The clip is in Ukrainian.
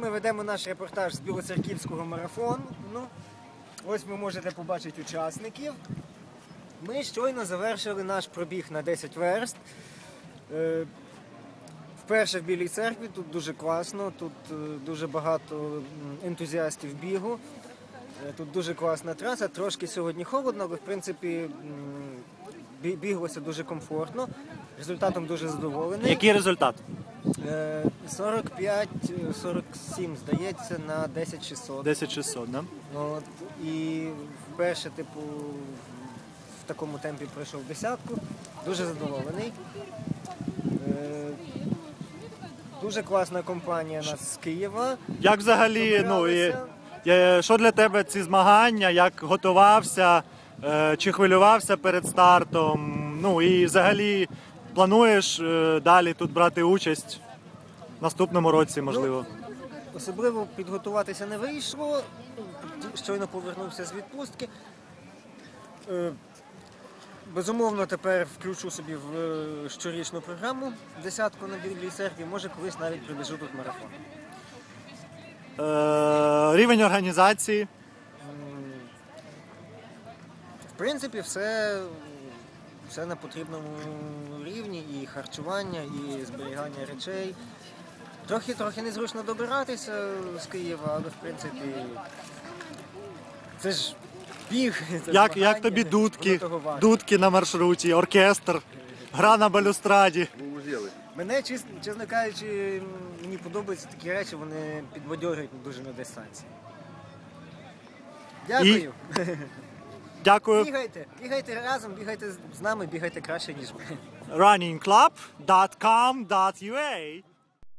Ми ведемо наш репортаж з Білоцерківського марафону. Ну, ось ви можете побачити учасників. Ми щойно завершили наш пробіг на 10 верст. Е, Вперше в Білій церкві тут дуже класно, тут е, дуже багато ентузіастів бігу. Е, Тут дуже класна траса. Трошки сьогодні холодно, але в принципі біглося дуже комфортно. Результатом дуже задоволений. Який результат? Е, 45-47, здається, на 10 600. 10600, да? От, і вперше, типу, в такому темпі пройшов десятку. Дуже задоволений. Е, Дуже класна компанія нас з Києва. Як взагалі, ну і Добиралися. е, що для тебе ці змагання, як готувався, е, чи хвилювався перед стартом? Ну і взагалі плануєш е, далі тут брати участь в наступному році, можливо? Особливо підготуватися не вийшло. Щойно повернувся з відпустки. Е, Безумовно, тепер включу собі в е, щорічну програму десятку на білій церкві. Може, колись навіть прибіжу тут марафон. Е, рівень організації. В принципі, все, все на потрібному рівні, і харчування, і зберігання речей. Трохи трохи незручно добиратися з Києва, але в принципі це ж біг. Це Як, змагання, як тобі дудки, дудки на маршруті, оркестр, гра на балюстраді. Мене, чесно, чесно кажучи, мені подобаються такі речі, вони підбадьорюють дуже на дистанції. Дякую. Дякую. Бігайте, бігайте разом, бігайте з- нами, бігайте краще, ніж ми. runningclub.com.ua